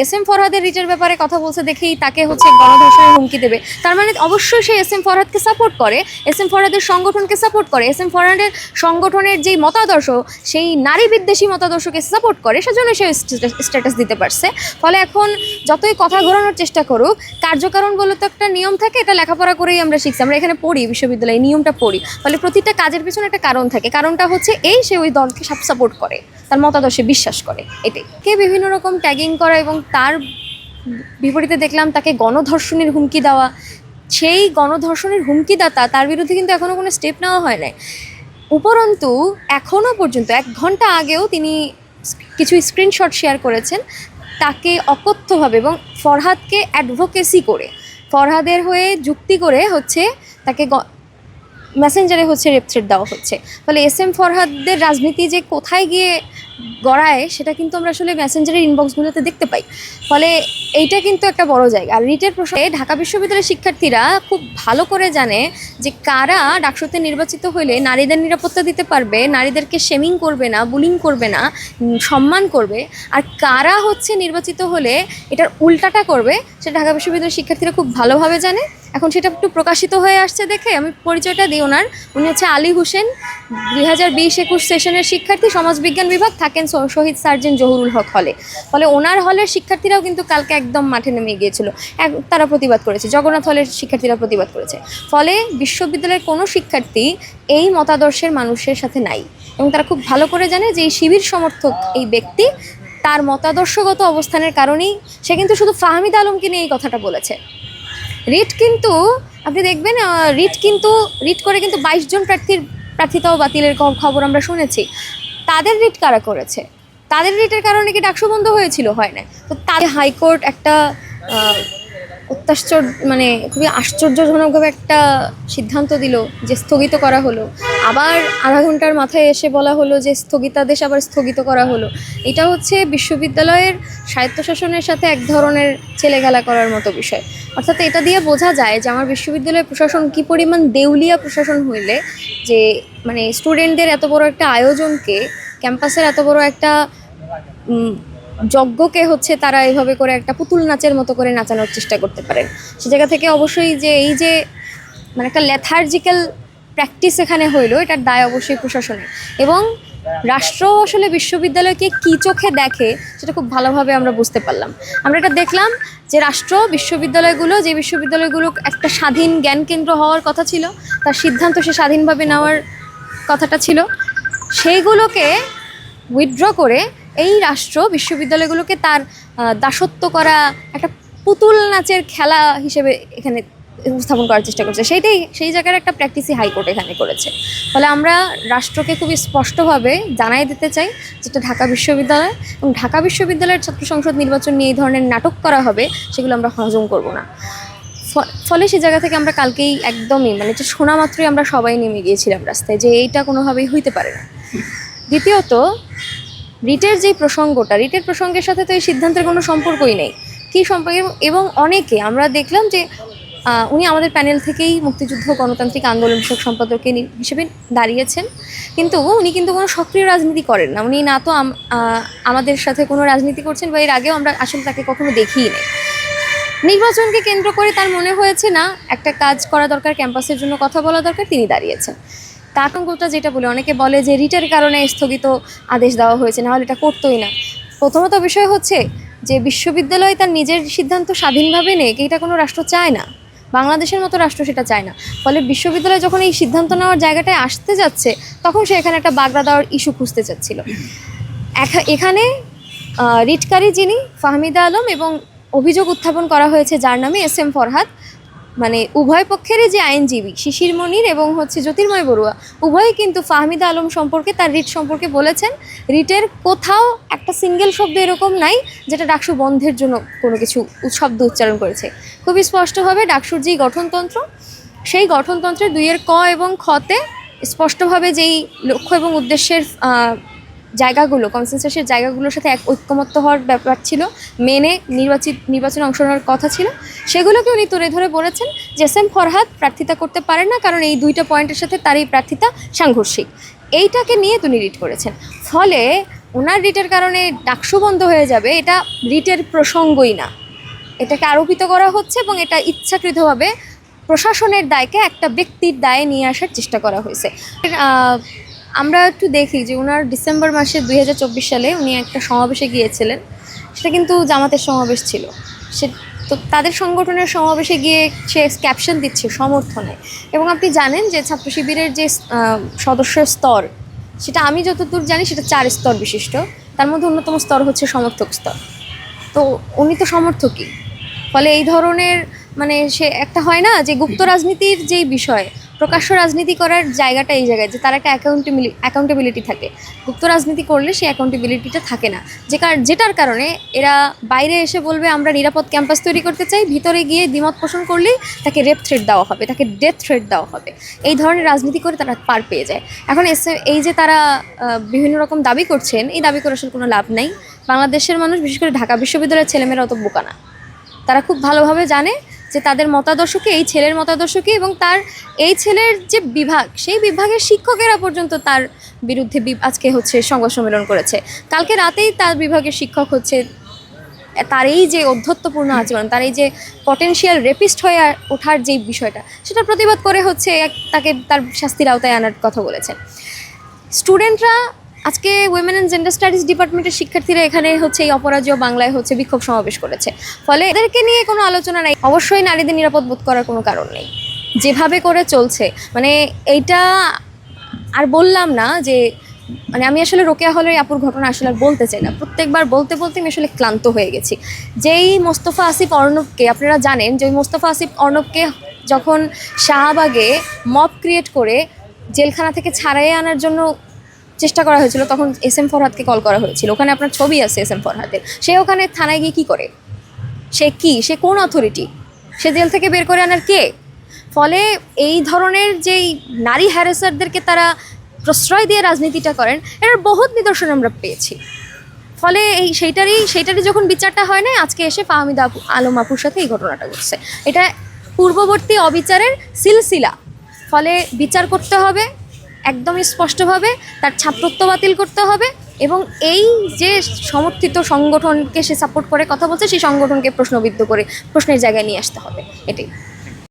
S M ফরহাদের রিটের ব্যাপারে কথা বলছে দেখেই তাকে হচ্ছে গণধর্ষণের হুমকি দেবে। তার মানে অবশ্যই সে এস এম ফরহাদকে সাপোর্ট করে, এস এম ফরহাদের সংগঠনকে সাপোর্ট করে, এস এম ফরহাদের সংগঠনের যেই মতাদর্শ, সেই নারী বিদ্বেষী মতাদর্শকে সাপোর্ট করে, সেজন্য সে স্ট্যাটাস দিতে পারছে। ফলে এখন যতই কথা ঘোরানোর চেষ্টা করুক, কার্যকারণ বলে তো একটা নিয়ম থাকে, এটা লেখাপড়া করেই আমরা শিখছি। আমরা এখানে পড়ি বিশ্ববিদ্যালয়ে নিয়মটা পড়ি। ফলে প্রতিটা কাজের পিছনে একটা কারণ থাকে। কারণটা হচ্ছে এই, সে ওই দলকে সাপোর্ট করে, তার মতাদর্শে বিশ্বাস করে, এটাই। কে বিভিন্ন রকম ট্যাগিং করা এবং তার বিপরীতে দেখলাম তাকে গণধর্ষণের হুমকি দেওয়া। সেই গণধর্ষণের হুমকিদাতা তার বিরুদ্ধে কিন্তু এখনও কোনো স্টেপ নেওয়া হয় নাই। উপরন্তু এখনও পর্যন্ত, এক ঘণ্টা আগেও তিনি কিছু স্ক্রিনশট শেয়ার করেছেন তাকে অকথ্যভাবে এবং ফরহাদকে অ্যাডভোকেসি করে। ফরহাদের হয়ে যুক্তি করে হচ্ছে তাকে মেসেঞ্জারে হচ্ছে রেপ থ্রেট দেওয়া হচ্ছে। ফলে এস এম ফরহাদদের রাজনীতি যে কোথায় গিয়ে গড়ায়, সেটা কিন্তু আমরা আসলে মেসেঞ্জারের ইনবক্সগুলোতে দেখতে পাই। ফলে এইটা কিন্তু একটা বড় জায়গা। আর রিটের প্রসঙ্গে ঢাকা বিশ্ববিদ্যালয়ের শিক্ষার্থীরা খুব ভালো করে জানে যে কারা ডাকসুতে নির্বাচিত হলে নারীদের নিরাপত্তা দিতে পারবে, নারীদেরকে শেমিং করবে না বুলিং করবে না সম্মান করবে। আর কারা হচ্ছে নির্বাচিত হলে এটার উল্টাটা করবে, সেটা ঢাকা বিশ্ববিদ্যালয়ের শিক্ষার্থীরা খুব ভালোভাবে জানে। এখন সেটা একটু প্রকাশিত হয়ে আসছে দেখে আমি পরিচয়টা দিই ওনার। উনি হচ্ছে আলী হোসেন, দুই হাজার বিশ একুশ সেশনের শিক্ষার্থী, সমাজবিজ্ঞান বিভাগ, থাকেন শহীদ সার্জেন্ট জহুরুল হক হলে। ফলে ওনার হলের শিক্ষার্থীরাও কিন্তু কালকে একদম মাঠে নেমে গিয়েছিল। এক- তারা প্রতিবাদ করেছে, জগন্নাথ হলের শিক্ষার্থীরা প্রতিবাদ করেছে। ফলে বিশ্ববিদ্যালয়ের কোনো শিক্ষার্থী এই মতাদর্শের মানুষের সাথে নাই। এবং তারা খুব ভালো করে জানে যে এই শিবির সমর্থক এই ব্যক্তি, তার মতাদর্শগত অবস্থানের কারণেই সে কিন্তু শুধু ফাহমিদ আলমকে নিয়ে এই কথাটা বলেছে। রিট কিন্তু, আপনি দেখবেন রিট কিন্তু, রিট করে কিন্তু বাইশ জন প্রার্থীর, প্রার্থিতাও বাতিলের খবর আমরা শুনেছি। তাদের রিট কারা করেছে? তাদের রিটের কারণে কি ডাকসু বন্ধ হয়েছিল? হয় না তো তাদের হাইকোর্ট একটা অত্যাশ্চর্য মানে খুবই আশ্চর্যজনকভাবে একটা সিদ্ধান্ত দিল যে স্থগিত করা হলো। আবার আধা ঘণ্টার মাথায় এসে বলা হলো যে স্থগিতাদেশ আবার স্থগিত করা হলো। এটা হচ্ছে বিশ্ববিদ্যালয়ের স্বায়ত্তশাসনের সাথে এক ধরনের ছেলেখেলা করার মতো বিষয়। অর্থাৎ এটা দিয়ে বোঝা যায় যে আমার বিশ্ববিদ্যালয়ের প্রশাসন কী পরিমাণ দেউলিয়া প্রশাসন হইলে যে মানে স্টুডেন্টদের এত বড় একটা আয়োজনকে ক্যাম্পাসের এত বড় একটা যজ্ঞকে হচ্ছে তারা এভাবে করে একটা পুতুল নাচের মতো করে নাচানোর চেষ্টা করতে পারেন। সে জায়গা থেকে অবশ্যই যে এই যে মানে একটা লেথার্জিক্যাল প্র্যাকটিস এখানে হইল, এটার দায় অবশ্যই প্রশাসনের। এবং রাষ্ট্র আসলে বিশ্ববিদ্যালয়কে কী চোখে দেখে, সেটা খুব ভালোভাবে আমরা বুঝতে পারলাম। আমরা এটা দেখলাম যে রাষ্ট্র, বিশ্ববিদ্যালয়গুলো, যে বিশ্ববিদ্যালয়গুলো একটা স্বাধীন জ্ঞান কেন্দ্র হওয়ার কথা ছিল, তার সিদ্ধান্ত সে স্বাধীনভাবে নেওয়ার কথাটা ছিল, সেইগুলোকে উইথড্র করে এই রাষ্ট্র বিশ্ববিদ্যালয়গুলোকে তার দাসত্ব করা একটা পুতুল নাচের খেলা হিসেবে এখানে উপস্থাপন করার চেষ্টা করছে। সেইটাই, সেই জায়গার একটা প্র্যাকটিসই হাইকোর্ট এখানে করেছে। ফলে আমরা রাষ্ট্রকে খুবই স্পষ্টভাবে জানাই দিতে চাই যেটা ঢাকা বিশ্ববিদ্যালয় এবং ঢাকা বিশ্ববিদ্যালয়ের ছাত্র সংসদ নির্বাচন নিয়ে এই ধরনের নাটক করা হবে সেগুলো আমরা হজম করব না। ফলে সে জায়গা থেকে আমরা কালকেই একদমই মানে যে শোনা মাত্রই আমরা সবাই নেমে গিয়েছিলাম রাস্তায় যে এইটা কোনোভাবেই হইতে পারে না। দ্বিতীয়ত রিটের যে প্রসঙ্গটা, রিটের প্রসঙ্গের সাথে তো এই সিদ্ধান্তের কোনো সম্পর্কই নেই। কী সম্পর্কে? এবং অনেকে, আমরা দেখলাম যে উনি আমাদের প্যানেল থেকেই মুক্তিযুদ্ধ, গণতান্ত্রিক আন্দোলন বিষয়ক সম্পাদক হিসেবে দাঁড়িয়েছেন। কিন্তু উনি কিন্তু কোনো সক্রিয় রাজনীতি করেন না। উনি না তো আমাদের সাথে কোনো রাজনীতি করছেন বা এর আগেও আমরা আসলে তাকে কখনো দেখিই নেই। নির্বাচনকে কেন্দ্র করে তার মনে হয়েছে, না, একটা কাজ করা দরকার, ক্যাম্পাসের জন্য কথা বলা দরকার, তিনি দাঁড়িয়েছেন। আতঙ্কটা যেটা বলে, অনেকে বলে যে রিটের কারণে স্থগিত আদেশ দেওয়া হয়েছে নাহলে এটা করতোই না। প্রথমত বিষয় হচ্ছে যে বিশ্ববিদ্যালয় তার নিজের সিদ্ধান্ত স্বাধীনভাবে নেয় এটা কোনো রাষ্ট্র চায় না। বাংলাদেশের মতো রাষ্ট্র সেটা চায় না। ফলে বিশ্ববিদ্যালয় যখন এই সিদ্ধান্ত নেওয়ার জায়গাটায় আসতে যাচ্ছে, তখন সে এখানে একটা বাগড়া দেওয়ার ইস্যু খুঁজতে চাচ্ছিল। এখানে রিটকারী যিনি ফাহমিদা আলম এবং অভিযোগ উত্থাপন করা হয়েছে, যার নামে এস এম ফরহাদ মানে উভয় পক্ষেরই যে আইনজীবী শিশির মনির এবং হচ্ছে জ্যোতির্ময় বড়ুয়া, উভয়ই কিন্তু ফাহমিদা আলম সম্পর্কে, তার রিট সম্পর্কে বলেছেন। রিটের কোথাও একটা সিঙ্গেল শব্দ এরকম নাই, যেটা ডাকসু বন্ধের জন্য কোনো কিছু শব্দ উচ্চারণ করেছে। খুবই স্পষ্টভাবে ডাকসুর যেই গঠনতন্ত্র, সেই গঠনতন্ত্রের দুইয়ের ক এবং খতে স্পষ্টভাবে যেই লক্ষ্য এবং উদ্দেশ্যের জায়গাগুলো কনসেন্সাসের জায়গাগুলোর সাথে এক ঐক্যমত্য হওয়ার ব্যাপার ছিল। মেনে নির্বাচিত, নির্বাচনে অংশ নেওয়ার কথা ছিল। সেগুলোকে উনি তুলে ধরে বলেছেন যে এস এম ফরহাদ প্রার্থিতা করতে পারেন না, কারণ এই দুইটা পয়েন্টের সাথে তার এই প্রার্থিতা সাংঘর্ষিক। এইটাকে নিয়ে তিনি রিট করেছেন। ফলে ওনার রিটের কারণে ডাকসু বন্ধ হয়ে যাবে, এটা রিটের প্রসঙ্গই না। এটাকে আরোপিত করা হচ্ছে এবং এটা ইচ্ছাকৃতভাবে প্রশাসনের দায়কে একটা ব্যক্তির দায়ে নিয়ে আসার চেষ্টা করা হয়েছে। আমরা একটু দেখি যে ওনার ডিসেম্বর মাসে দুই হাজার চব্বিশ সালে উনি একটা সমাবেশে গিয়েছিলেন। সেটা কিন্তু জামাতের সমাবেশ ছিল। সে তো তাদের সংগঠনের সমাবেশে গিয়ে সে ক্যাপশন দিচ্ছে সমর্থনে। এবং আপনি জানেন যে ছাত্র শিবিরের যে সদস্য স্তর, সেটা আমি যতদূর জানি সেটা চার স্তর বিশিষ্ট। তার মধ্যে অন্যতম স্তর হচ্ছে সমর্থক স্তর। তো উনি তো সমর্থকই। ফলে এই ধরনের মানে সে একটা হয় না যে গুপ্ত রাজনীতির যেই বিষয় প্রকাশ্য রাজনীতি করার জায়গাটা এই জায়গায়, যে তার একটা অ্যাকাউন্টেবিলি অ্যাকাউন্টেবিলিটি থাকে। গুপ্ত রাজনীতি করলে সেই অ্যাকাউন্টেবিলিটিটা থাকে না। যে কার, যেটার কারণে এরা বাইরে এসে বলবে, আমরা নিরাপদ ক্যাম্পাস তৈরি করতে চাই। ভিতরে গিয়ে দ্বিমত পোষণ করলেই তাকে রেপ থ্রেট দেওয়া হবে, তাকে ডেথ থ্রেট দেওয়া হবে। এই ধরনের রাজনীতি করে তারা পার পেয়ে যায়। এখন এসে, এই যে তারা বিভিন্ন রকম দাবি করছেন, এই দাবি করে আসলে কোনো লাভ নাই। বাংলাদেশের মানুষ, বিশেষ করে ঢাকা বিশ্ববিদ্যালয়ের ছেলেমেয়েরা অত বোকা না। তারা খুব ভালোভাবে জানে যে তাদের মতাদর্শকে, এই ছেলের মতাদর্শকে এবং তার, এই ছেলের যে বিভাগ, সেই বিভাগের শিক্ষকেরা পর্যন্ত তার বিরুদ্ধে আজকে হচ্ছে সংবাদ সম্মেলন করেছে। কালকে রাতেই তার বিভাগের শিক্ষক হচ্ছে, তার এই যে অধ্যত্বপূর্ণ আচরণ, তার এই যে পটেনশিয়াল রেপিস্ট হয়ে ওঠার যে বিষয়টা, সেটা প্রতিবাদ করে হচ্ছে তাকে তার শাস্তির আওতায় আনার কথা বলেছেন। স্টুডেন্টরা আজকে উইমেন অ্যান্ড জেন্ডার স্টাডিজ ডিপার্টমেন্টের শিক্ষার্থীরা এখানে হচ্ছে এই অপরাজয় বাংলায় হচ্ছে বিক্ষোভ সমাবেশ করেছে। ফলে এদেরকে নিয়ে কোনো আলোচনা নাই। অবশ্যই নারীদের নিরাপদ বোধ করার কোনো কারণ নেই। যেভাবে করে চলছে মানে এইটা আর বললাম না যে মানে আমি আসলে রোকেয়া হলের আপুর ঘটনা আসলে আর বলতে চাই না। প্রত্যেকবার বলতে বলতে আমি আসলে ক্লান্ত হয়ে গেছি। যেই মোস্তফা আসিফ অর্ণবকে আপনারা জানেন, যে ওই মোস্তফা আসিফ অর্ণবকে যখন শাহবাগে মব ক্রিয়েট করে, জেলখানা থেকে ছাড়াইয়ে আনার জন্য চেষ্টা করা হয়েছিল, তখন এস এম ফরহাদকে কল করা হয়েছিল। ওখানে আপনার ছবি আছে এস এম ফরহাদের সে ওখানে থানায় গিয়ে কী করে? সে কি? সে কোন অথরিটি সে জেল থেকে বের করে আনার কে? ফলে এই ধরনের যেই নারী হ্যারাসারদেরকে তারা প্রশ্রয় দিয়ে রাজনীতিটা করেন, এটার বহুত নিদর্শন আমরা পেয়েছি। ফলে এই সেইটারই সেইটারই যখন বিচারটা হয় না আজকে এসে ফাহমিদা আলম আপুর সাথে এই ঘটনাটা ঘটছে। এটা পূর্ববর্তী অবিচারের সিলসিলা। ফলে বিচার করতে হবে একদমই স্পষ্টভাবে তার ছাত্রত্ব বাতিল করতে হবে এবং এই যে সমর্থিত সংগঠনকে সে সাপোর্ট করে, কথা বলছে, সেই সংগঠনকে প্রশ্নবিদ্ধ করে, প্রশ্নের জায়গায় নিয়ে আসতে হবে। এটাই।